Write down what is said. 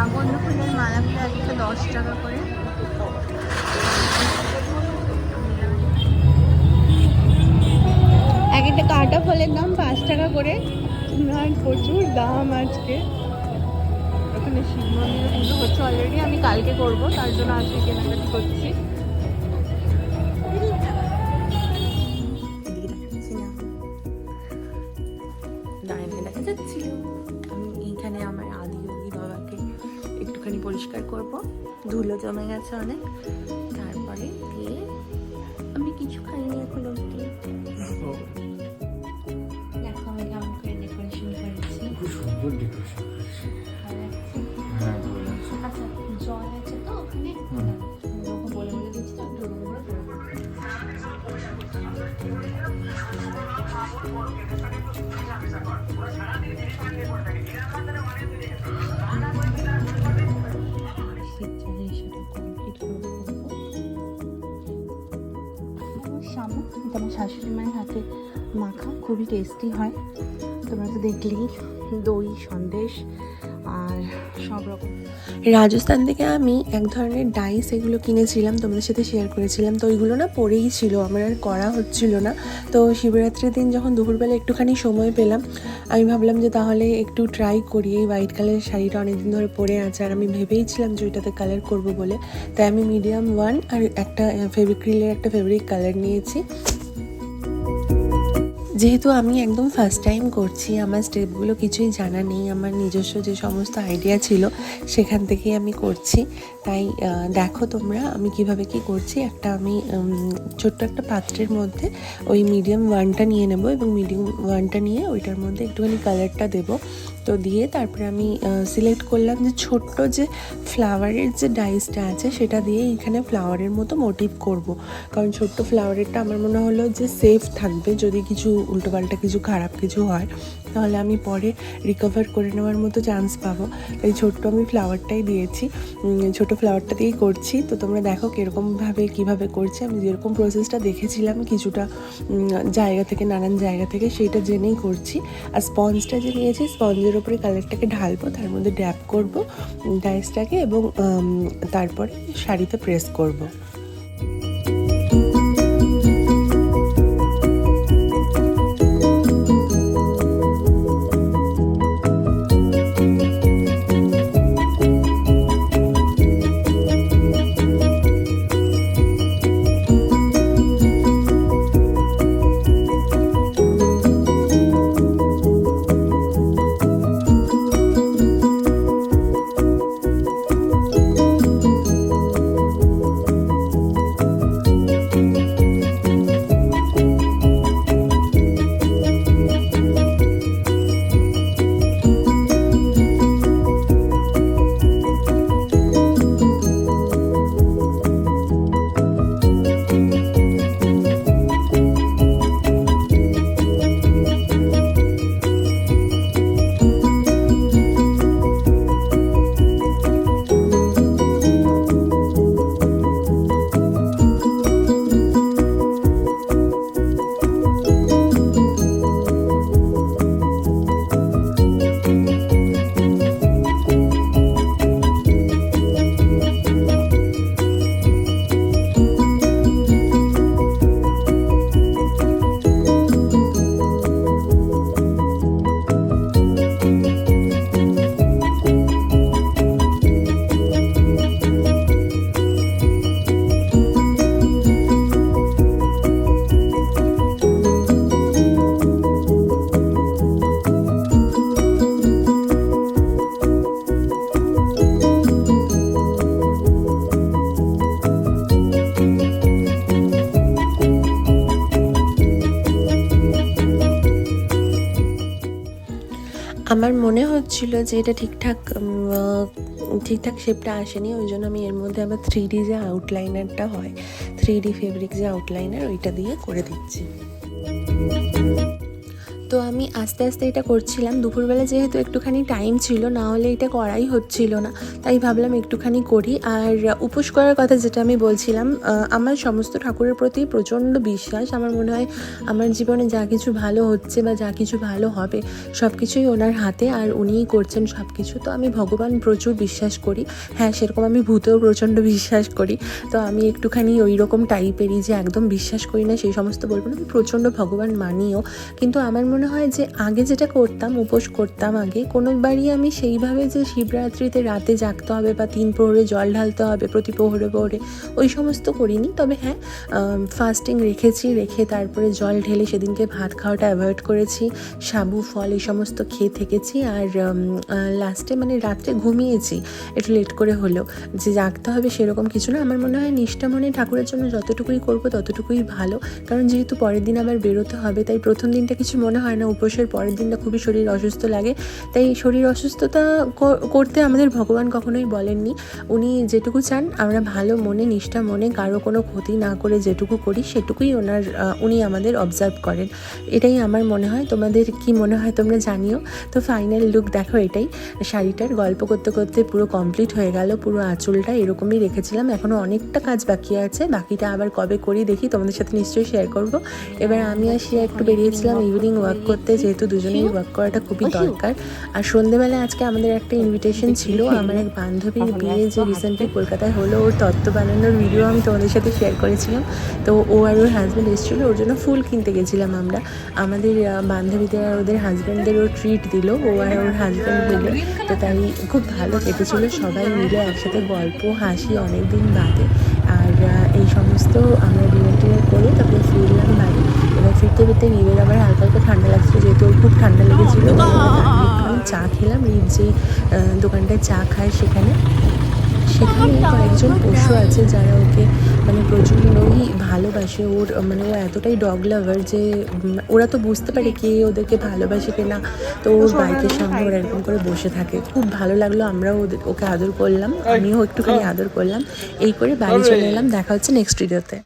রাগন্দ ফুলের মালাগুলো এক একটা দশ টাকা করে। এক একটা কাটা ফলের দাম পাঁচ টাকা করে। আর প্রচুর দাম আজকে। এখানে শিব মন্দিরে পুজো হচ্ছে অলরেডি আমি কালকে করব তার জন্য আজকে কেনাকাটি করছি। যাচ্ছিল। আমি এইখানে আমার একটুখানি পরিষ্কার করব। ধুলো জমে গেছে অনেক। তারপরে দিয়ে আমি কিছু খাইনি এখন অব্দি দেখো আমি কেমন করে ডেকোরেশন করেছি। খুব সুন্দর ডেকোরেশন হ্যাঁ আচ্ছা জল আছে তো ওখানে? বলে বলে দিচ্ছি তো আমার শাশুড়ি মায়ের হাতে মাখা খুবই টেস্টি হয়। তোমরা তো দেখলেই। দই, সন্দেশ আর সব রকম। রাজস্থান থেকে আমি এক ধরনের ডাইস এগুলো কিনেছিলাম, তোমাদের সাথে শেয়ার করেছিলাম। তো ওইগুলো না পরেই ছিল, আমার আর করা হচ্ছিল না। তো শিবরাত্রির দিন যখন দুপুরবেলা একটুখানি সময় পেলাম, আমি ভাবলাম যে তাহলে একটু ট্রাই করি। এই হোয়াইট কালারের শাড়িটা অনেকদিন ধরে পরে আছে আর আমি ভেবেইছিলাম যে ওইটাতে কালার করব বলে। তাই আমি মিডিয়াম ওয়ান আর একটা ফেব্রিক্রিলের একটা ফেব্রিক কালার নিয়েছি। যেহেতু আমি একদম ফার্স্ট টাইম করছি, আমার স্টেপগুলো কিছুই জানা নেই, আমার নিজস্ব যে সমস্ত আইডিয়া ছিল সেখান থেকেই আমি করছি। তাই দেখো তোমরা আমি কীভাবে কি করছি। একটা আমি ছোট্ট একটা পাত্রের মধ্যে ওই মিডিয়াম ওয়ানটা নিয়ে নেব এবং মিডিয়াম ওয়ানটা নিয়ে ওইটার মধ্যে একটুখানি কালারটা দেবো। তো দিয়ে তারপরে আমি সিলেক্ট করলাম যে ছোট্ট যে ফ্লাওয়ারের যে ডাইসটা আছে সেটা দিয়ে এখানে ফ্লাওয়ারের মতো মোটিভ করব। কারণ ছোট্ট ফ্লাওয়ারেরটা আমার মনে হলো যে সেফ থাকবে যদি কিছু উল্টোপাল্টা কিছু খারাপ কিছু হয়। তাহলে আমি পরে রিকভার করে নেওয়ার মতো চান্স পাবো। তাই ছোট্ট আমি ফ্লাওয়ারটাই দিয়েছি। ছোট ফ্লাওয়ারটা দিয়েই করছি। তো তোমরা দেখো কীরকমভাবে, কীভাবে করছি। আমি যেরকম প্রসেসটা দেখেছিলাম কিছুটা জায়গা থেকে, নানান জায়গা থেকে, সেইটা জেনেই করছি। আর স্পঞ্জটা যে নিয়েছি স্পঞ্জের ওপরে কালারটাকে ঢালবো, তার মধ্যে ড্যাপ করব ডাইসটাকে এবং তারপরে শাড়িতে প্রেস করব। আমার মনে হচ্ছিল যে এটা ঠিকঠাক ঠিকঠাক শেপটা আসেনি, ওই জন্য আমি এর মধ্যে আবার থ্রি ডি যে আউটলাইনারটা হয় থ্রি ডি ফেব্রিক যে আউটলাইনার ওইটা দিয়ে করে দিচ্ছি। তো আমি আস্তে আস্তে এটা করছিলাম। দুপুরবেলা যেহেতু একটুখানি টাইম ছিল, না হলে এটা করাই হচ্ছিল না। তাই ভাবলাম একটুখানি করি। আর উপোস করার কথা যেটা আমি বলছিলাম আমার সমস্ত ঠাকুরের প্রতি প্রচণ্ড বিশ্বাস। আমার মনে হয় আমার জীবনে যা কিছু ভালো হচ্ছে বা যা কিছু ভালো হবে সব কিছুই ওনার হাতে আর উনিই করছেন সব কিছু তো আমি ভগবান প্রচুর বিশ্বাস করি। হ্যাঁ সেরকম আমি ভূতেও প্রচণ্ড বিশ্বাস করি। তো আমি একটুখানি ওই রকম টাইপেরই যে একদম বিশ্বাস করি না, সেই সমস্ত বলব না। আমি প্রচণ্ড ভগবান মানিও। কিন্তু আমার মনে হয় যে আগে যেটা করতাম, উপোস করতাম আগে, কোনোবারই আমি সেইভাবে যে শিবরাত্রিতে রাতে জাগতে হবে বা তিন প্রহরে জল ঢালতে হবে, প্রতি প্রহরে প্রহরে, ওই সমস্ত করিনি। তবে হ্যাঁ ফাস্টিং রেখেছি, রেখে তারপরে জল ঢেলে সেদিনকে ভাত খাওয়াটা অ্যাভয়েড করেছি, সাবু, ফল এই সমস্ত খেয়ে থেকেছি আর লাস্টে মানে রাত্রে ঘুমিয়েছি, একটু লেট করে হলো যে জাগতে হবে সেরকম কিছু না, আমার মনে হয় নিষ্ঠা মনে ঠাকুরের জন্য যতটুকুই করব ততটুকুই ভালো। কারণ যেহেতু পরের দিন আবার বেরোতে হবে, তাই প্রথম দিনটা কিছু মনে হয় না, উপোসের পরের দিনটা খুবই শরীর অসুস্থ লাগে। তাই শরীর অসুস্থতা কর- করতে আমাদের ভগবান কখনোই বলেননি। উনি যেটুকু চান, আমরা ভালো মনে, নিষ্ঠা মনে, কারও কোনো ক্ষতি না করে যেটুকু করি, সেটুকুই ওনার উনি আমাদের অবজার্ভ করেন। এটাই আমার মনে হয়। তোমাদের কি মনে হয় তোমরা জানিও। তো ফাইনাল লুক দেখো এটাই। শাড়িটার গল্প করতে করতে পুরো কমপ্লিট হয়ে গেল, পুরো আঁচলটা এরকমই রেখেছিলাম। এখনও অনেকটা কাজ বাকি আছে। বাকিটা আবার কবে করি দেখি, তোমাদের সাথে নিশ্চয়ই শেয়ার করব। এবার আমি আর একটু বেরিয়েছিলাম ইভিনিং ওয়াক করতে যেহেতু দুজনেই ওয়ার্ক করাটা খুবই দরকার। আর সন্ধেবেলা আজকে আমাদের একটা ইনভিটেশন ছিল। আমার এক বান্ধবীর বিয়ে যে রিসেন্টলি কলকাতায় হলো ওর তত্ত্ব বানানোর ভিডিও আমি তোমাদের সাথে শেয়ার করেছিলাম। তো ও আর ওর হাজব্যান্ড এসেছিল ওর জন্য ফুল কিনতে গেছিলাম আমরা। আমাদের বান্ধবীদের আর ওদের হাজব্যান্ডদেরও ট্রিট দিল ও আর ওর হাজব্যান্ড মিলে। তো তাই খুব ভালো কেটেছিল সবাই মিলে একসাথে গল্প হাসি অনেক দিন বাদে। আর এই সমস্ত আমরা ডিনার টিনার করে তারপরে ফিরলাম বাড়ি। ফিরতে ফিরতে রিবের আবার হালকা হালকা ঠান্ডা লাগছিল যেহেতু ওর খুব ঠান্ডা লেগেছিল। চা খেলাম রিব যে দোকানটায় চা খায় সেখানে। সেখানে কয়েকজন পশু আছে যারা ওকে মানে প্রচণ্ডই ভালোবাসে। ওর মানে ও এতটাই ডগ লাভার যে ওরা তো বুঝতে পারে কে ওদেরকে ভালোবাসে কিনা। তো ওর বাইকের সামনে ওরা এরকম করে বসে থাকে। খুব ভালো লাগল আমরাও ওদের ওকে আদর করলাম। আমিও একটুখানি আদর করলাম। এই করে বাড়ি চলে এলাম। দেখা হচ্ছে নেক্সট ভিডিওতে